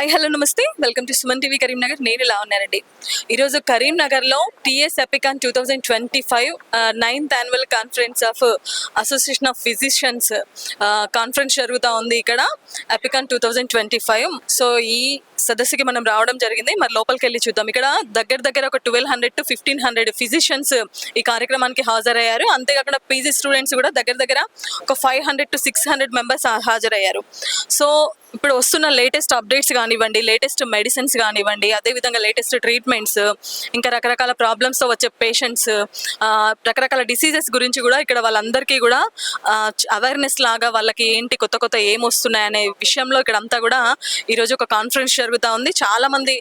Hi hello నమస్తే. Welcome to Suman TV Karimnagar. నేను ఇలా ఉన్నానండి. ఈరోజు కరీంనగర్లో TS APICON two thousand twenty five ninth annual conference of association of physicians conference జరుగుతూ ఉంది ఇక్కడ APICON two thousand twenty five. So ఈ సదస్సుకి మనం రావడం జరిగింది. మరి లోపలికి వెళ్ళి చూద్దాం. ఇక్కడ దగ్గర దగ్గర ఒక twelve hundred to fifteen hundred physicians ఈ కార్యక్రమానికి హాజరయ్యారు. అంతేకాకుండా పీజీ స్టూడెంట్స్ కూడా దగ్గర దగ్గర ఒక five hundred to six hundred members హాజరయ్యారు. సో ఇప్పుడు వస్తున్న లేటెస్ట్ అప్డేట్స్ కానివ్వండి లేటెస్ట్ మెడిసిన్స్ కానివ్వండి అదేవిధంగా లేటెస్ట్ ట్రీట్మెంట్స్ ఇంకా రకరకాల ప్రాబ్లమ్స్తో వచ్చే పేషెంట్స్ రకరకాల డిసీజెస్ గురించి కూడా ఇక్కడ వాళ్ళందరికీ కూడా అవేర్నెస్ లాగా వాళ్ళకి ఏంటి కొత్త కొత్త ఏం వస్తున్నాయి అనే విషయంలో ఇక్కడ అంతా కూడా ఈరోజు ఒక కాన్ఫరెన్స్ జరుగుతూ ఉంది. చాలామంది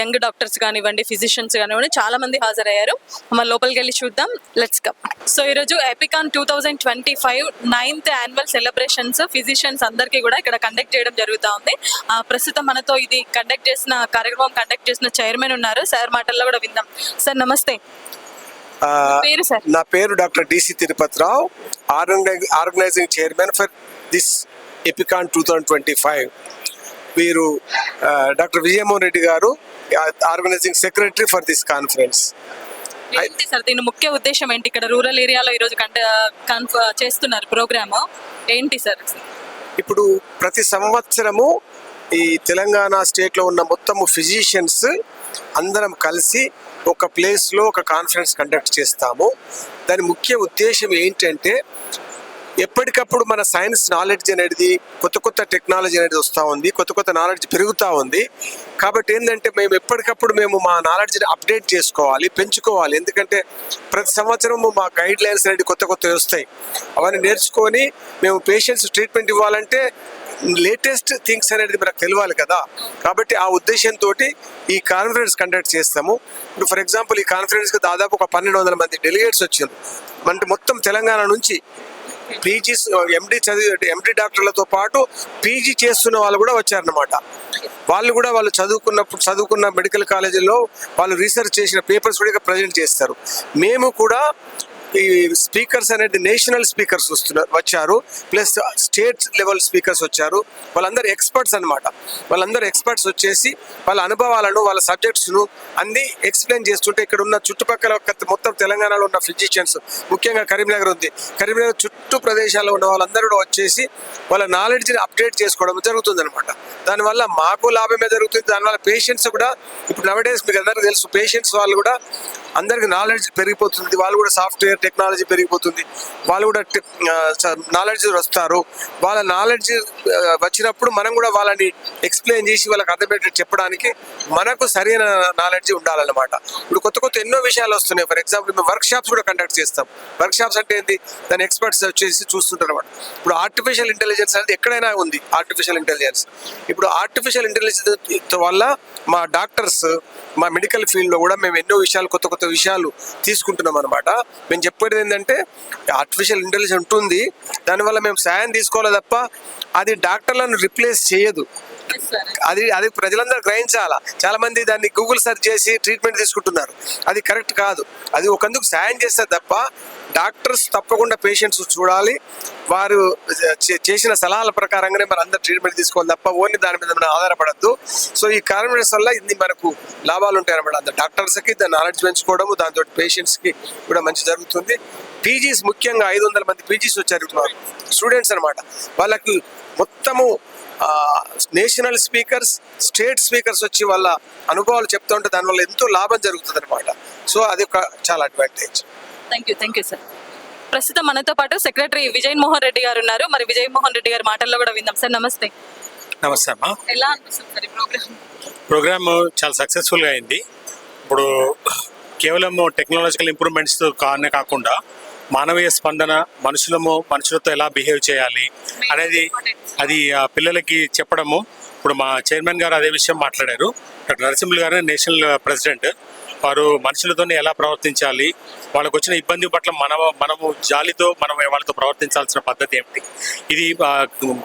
యంగ్ డాక్టర్స్ కానివ్వండి ఫిజిషియన్స్ కానివ్వండి చాలా మంది హాజరయ్యారు. మన లోపలికి వెళ్ళి చూద్దాం. లెట్స్ కమ్ సో ఈరోజు APICON two thousand twenty five ninth annual celebrations physicians అందరికీ కూడా ఇక్కడ కండక్ట్ చేయడం జరుగుతుంది. జరుగుతూ ఉంది. ప్రస్తుతం మనతో ఇది కండక్ట్ చేసిన కార్యక్రమం కండక్ట్ చేసిన చైర్మన్ ఉన్నారు. సార్ మాటల్లో కూడా విందాం. సార్ నమస్తే. పేరు సార్ నా పేరు doctor DC Tirupathi Rao ఆర్గనై- organising chairman for this APICON two thousand twenty five. వీరు doctor Vijayamohan Reddy garu organising secretary for this conference. ఏంటి సార్ దీని ముఖ్య ఉద్దేశం ఏంటి? ఇక్కడ రూరల్ ఏరియాలో ఈరోజు కంట చేస్తున్నారు ప్రోగ్రామ్. ఏంటి సార్ ఇప్పుడు ప్రతి సంవత్సరము ఈ తెలంగాణ స్టేట్లో ఉన్న మొత్తము ఫిజిషియన్స్ అందరం కలిసి ఒక ప్లేస్లో ఒక కాన్ఫరెన్స్ కండక్ట్ చేస్తాము. దాని ముఖ్య ఉద్దేశం ఏంటంటే ఎప్పటికప్పుడు మన సైన్స్ నాలెడ్జ్ అనేది కొత్త కొత్త టెక్నాలజీ అనేది వస్తూ ఉంది కొత్త కొత్త నాలెడ్జ్ పెరుగుతూ ఉంది. కాబట్టి ఏంటంటే మేము ఎప్పటికప్పుడు మేము మా నాలెడ్జ్ని అప్డేట్ చేసుకోవాలి పెంచుకోవాలి. ఎందుకంటే ప్రతి సంవత్సరము మా గైడ్ లైన్స్ అనేది కొత్త కొత్తవి వస్తాయి. అవన్నీ నేర్చుకొని మేము పేషెంట్స్ ట్రీట్మెంట్ ఇవ్వాలంటే లేటెస్ట్ థింగ్స్ అనేది మనకు తెలియాలి కదా. కాబట్టి ఆ ఉద్దేశంతో ఈ కాన్ఫరెన్స్ కండక్ట్ చేస్తాము. ఇప్పుడు ఫర్ ఎగ్జాంపుల్ ఈ కాన్ఫరెన్స్కి దాదాపు ఒక పన్నెండు వందల మంది డెలిగేట్స్ వచ్చారు అంటే మొత్తం తెలంగాణ నుంచి పీజీ ఎండి చదివి ఎండి డాక్టర్లతో పాటు పీజీ చేస్తున్న వాళ్ళు కూడా వచ్చారనమాట వాళ్ళు కూడా వాళ్ళు చదువుకున్నప్పుడు చదువుకున్న మెడికల్ కాలేజీలో వాళ్ళు రీసెర్చ్ చేసిన పేపర్స్ కూడా ప్రజెంట్ చేస్తారు. మేము కూడా ఈ స్పీకర్స్ అనేది నేషనల్ స్పీకర్స్ వస్తున్నారు వచ్చారు. ప్లస్ స్టేట్ లెవెల్ స్పీకర్స్ వచ్చారు. వాళ్ళందరూ ఎక్స్పర్ట్స్ అనమాట వాళ్ళందరూ ఎక్స్పర్ట్స్ వచ్చేసి వాళ్ళ అనుభవాలను వాళ్ళ సబ్జెక్ట్స్ను అన్ని ఎక్స్ప్లెయిన్ చేస్తుంటే ఇక్కడ ఉన్న చుట్టుపక్కల మొత్తం తెలంగాణలో ఉన్న ఫిజిషియన్స్ ముఖ్యంగా కరీంనగర్ ఉంది. కరీంనగర్ చుట్టూ ప్రదేశాల్లో ఉన్న వాళ్ళందరూ కూడా వచ్చేసి వాళ్ళ నాలెడ్జ్ని అప్డేట్ చేసుకోవడం జరుగుతుంది అనమాట దానివల్ల మాకు లాభమే జరుగుతుంది. దానివల్ల పేషెంట్స్ కూడా ఇప్పుడు నవడేస్ మీకు అందరికీ తెలుసు పేషెంట్స్ వాళ్ళు కూడా అందరికి నాలెడ్జ్ పెరిగిపోతుంది. వాళ్ళు కూడా సాఫ్ట్వేర్ టెక్నాలజీ పెరిగిపోతుంది. వాళ్ళు కూడా నాలెడ్జ్ వస్తారు. వాళ్ళ నాలెడ్జ్ వచ్చినప్పుడు మనం కూడా వాళ్ళని ఎక్స్ప్లెయిన్ చేసి వాళ్ళకి అర్థమయ్యేటట్టు చెప్పడానికి మనకు సరైన నాలెడ్జ్ ఉండాలన్నమాట. ఇప్పుడు కొత్త కొత్త ఎన్నో విషయాలు వస్తున్నాయి. ఫర్ ఎగ్జాంపుల్ మేము వర్క్ షాప్స్ కూడా కండక్ట్ చేస్తాం. వర్క్ షాప్స్ అంటే ఏంటి దాని ఎక్స్పర్ట్స్ వచ్చేసి చూస్తుంటారు అనమాట ఇప్పుడు ఆర్టిఫిషియల్ ఇంటెలిజెన్స్ అనేది ఎక్కడైనా ఉంది ఆర్టిఫిషియల్ ఇంటెలిజెన్స్ ఇప్పుడు ఆర్టిఫిషియల్ ఇంటెలిజెన్స్ వల్ల మా డాక్టర్స్ మా మెడికల్ ఫీల్డ్లో కూడా మేము ఎన్నో విషయాలు కొత్త కొత్త కొత్త విషయాలు తీసుకుంటున్నాం అనమాట మేము చెప్పేది ఏంటంటే ఆర్టిఫిషియల్ ఇంటెలిజెన్స్ ఉంటుంది. దానివల్ల మేము సాయం తీసుకోవాలి తప్ప అది డాక్టర్లను రిప్లేస్ చేయదు. అది అది ప్రజలందరూ గ్రహించాలా? చాలా మంది దాన్ని గూగుల్ సెర్చ్ చేసి ట్రీట్మెంట్ తీసుకుంటున్నారు. అది కరెక్ట్ కాదు. అది ఒకందుకు సాయం చేస్తే తప్ప డాక్టర్స్ తప్పకుండా పేషెంట్స్ చూడాలి. వారు చే- చేసిన సలహాల ప్రకారంగానే మరి అందరు ట్రీట్మెంట్ తీసుకోవాలి తప్ప ఓన్లీ దాని మీద మనం ఆధారపడద్దు. సో ఈ కాన్ఫిడెన్స్ వల్ల ఇది మనకు లాభాలు ఉంటాయి అనమాట అంత డాక్టర్స్కి దాని నాలెడ్జ్ పెంచుకోవడము దాంతో పేషెంట్స్కి కూడా మంచి జరుగుతుంది. పీజీస్ ముఖ్యంగా ఐదు వందల మంది పీజీస్ వచ్చారు స్టూడెంట్స్ అనమాట వాళ్ళకి మొత్తము నేషనల్ స్పీకర్స్ స్టేట్ స్పీకర్స్ వచ్చి వాళ్ళ అనుభవాలు చెప్తూ ఉంటే దానివల్ల ఎంతో లాభం జరుగుతుంది అనమాట సో అది ఒక చాలా advantage thank you thank you sir ప్రస్తుతం మనతో పాటు సెక్రటరీ విజయ్ మోహన్ రెడ్డి గారు ఉన్నారు. మరి విజయ్ మోహన్ రెడ్డి గారి మాటల్లో కూడా విందాం. సార్ నమస్తే. నమస్తే అమ్మా. ఎలా అనిపిస్తుంది సార్ ప్రోగ్రామ్? ప్రోగ్రామ్ చాలా సక్సెస్ఫుల్గా అయింది. ఇప్పుడు కేవలం టెక్నాలజికల్ ఇంప్రూవ్మెంట్స్ కానే కాకుండా మానవీయ స్పందన మనుషులము మనుషులతో ఎలా బిహేవ్ చేయాలి అనేది అది ఆ, పిల్లలకి చెప్పడము. ఇప్పుడు మా చైర్మన్ గారు అదే విషయం మాట్లాడారు. డాక్టర్ నరసింహులు గారు నేషనల్ ప్రెసిడెంట్. వారు మనుషులతోనే ఎలా ప్రవర్తించాలి? వాళ్ళకు వచ్చిన ఇబ్బంది పట్ల మన మనము జాలితో మనం వాళ్ళతో ప్రవర్తించాల్సిన పద్ధతి ఏమిటి? ఇది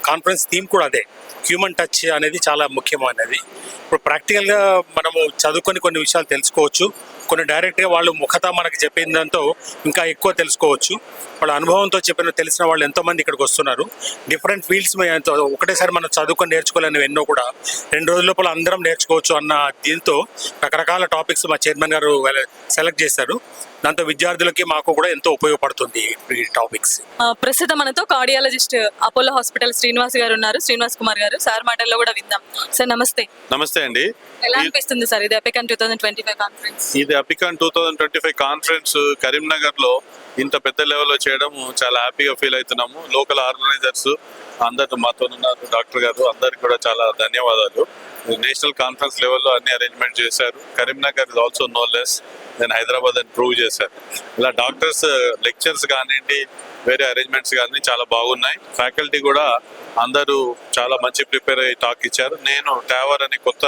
కాన్ఫరెన్స్ థీమ్ కూడా అదే. హ్యూమన్ టచ్ అనేది చాలా ముఖ్యమైనది. ఇప్పుడు ప్రాక్టికల్గా మనము చదువుకొని కొన్ని విషయాలు తెలుసుకోవచ్చు. కొన్ని డైరెక్ట్గా వాళ్ళు ముఖత మనకి చెప్పిన దాంతో ఇంకా ఎక్కువ తెలుసుకోవచ్చు. వాళ్ళ అనుభవంతో చెప్పిన తెలిసిన వాళ్ళు ఎంతోమంది ఇక్కడికి వస్తున్నారు. డిఫరెంట్ ఫీల్డ్స్ ఒకటేసారి మనం చదువుకొని నేర్చుకోలేని ఎన్నో కూడా. రెండు రోజుల లోపల అందరం నేర్చుకోవచ్చు అన్న దీంతో రకరకాల టాపిక్స్ మా చైర్మన్ గారు సెలెక్ట్ చేశారు. దాంతో విద్యార్థులకి మాకు కూడా ఎంతో ఉపయోగపడుతుంది ఈ టాపిక్స్ ప్రస్తుతం మనతో కార్డియాలజిస్ట్ అపోలో హాస్పిటల్ శ్రీనివాస్ గారు ఉన్నారు. శ్రీనివాస్ కుమార్ గారు సార్ మాటల్లో కూడా విందాం. సార్ నమస్తే. నమస్తే అండి. ఎలా అనిపిస్తుంది సార్ ఇది APICON two thousand twenty five conference ఇది APICON two thousand twenty five conference కరీంనగర్లో ఇంత పెద్ద లెవెల్లో చేయడం చాలా హ్యాపీగా ఫీల్ అవుతున్నాము. లోకల్ ఆర్గనైజర్స్ అందరు మాతో ఉన్నారు. డాక్టర్ గారు అందరికి కూడా చాలా ధన్యవాదాలు. నేషనల్ కాన్ఫరెన్స్ లెవెల్లో అన్ని అరేంజ్మెంట్ చేశారు. Karimnagar is also no less నేను హైదరాబాద్ అని ప్రూవ్ చేశారు ఇలా డాక్టర్స్ లెక్చర్స్ కానివ్వండి వేరే అరేంజ్మెంట్స్ కానీ చాలా బాగున్నాయి. ఫ్యాకల్టీ కూడా అందరూ చాలా మంచి ప్రిపేర్ అయ్యి టాక్ ఇచ్చారు. నేను టావర్ అనే కొత్త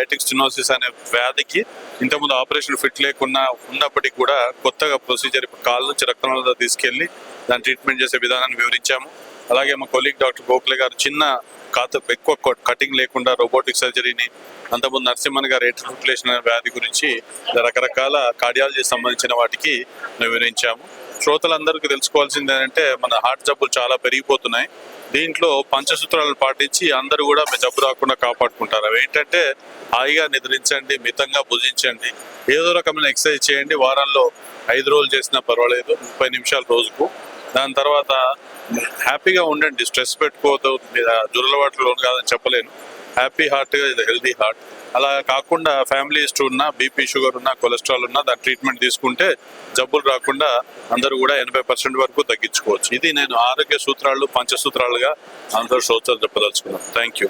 ఐటిక్ స్టినోసిస్ అనే వ్యాధికి ఇంతకుముందు ఆపరేషన్ ఫిట్ లేకుండా ఉన్నప్పటికీ కూడా కొత్తగా ప్రొసీజర్ ఇప్పుడు కాళ్ళ నుంచి రక్తంలో తీసుకెళ్ళి దాని ట్రీట్మెంట్ చేసే విధానాన్ని వివరించాము. అలాగే మా కొలీగ్ డాక్టర్ గోఖలే గారు చిన్న కాత ఎక్కువ కటింగ్ లేకుండా రోబోటిక్ సర్జరీని అంతకుముందు నరసింహన్ గారు ఎట్రిఫిలేషన్ అనే వ్యాధి గురించి రకరకాల కార్డియాలజీ సంబంధించిన వాటికి వివరించాము. శ్రోతలందరికీ తెలుసుకోవాల్సింది ఏంటంటే మన హార్ట్ జబ్బులు చాలా పెరిగిపోతున్నాయి. దీంట్లో పంచసూత్రాలను పాటించి అందరూ కూడా మీ జబ్బు రాకుండా కాపాడుకుంటారు. అవి ఏంటంటే హాయిగా నిద్రించండి మితంగా భుజించండి ఏదో రకమైన ఎక్సర్సైజ్ చేయండి వారంలో ఐదు రోజులు చేసినా పర్వాలేదు ముప్పై నిమిషాలు రోజుకు. దాని తర్వాత హ్యాపీగా ఉండండి స్ట్రెస్ పెట్టుకోవద్దు మీద దురలవాట్లు లోన్ కాదని చెప్పలేను. హ్యాపీ హార్ట్ ఇది హెల్దీ హార్ట్. అలా కాకుండా ఫ్యామిలీ హిస్టరీ ఉన్నా బీపీ షుగర్ ఉన్నా కొలెస్ట్రాల్ ఉన్నా దాని ట్రీట్మెంట్ తీసుకుంటే జబ్బులు రాకుండా అందరూ కూడా ఎనభై పర్సెంట్ వరకు తగ్గించుకోవచ్చు. ఇది నేను ఆరోగ్య సూత్రాలు పంచసూత్రాలుగా అందరూ శ్రోతలు చెప్పదలుచుకున్నాను. Thank you.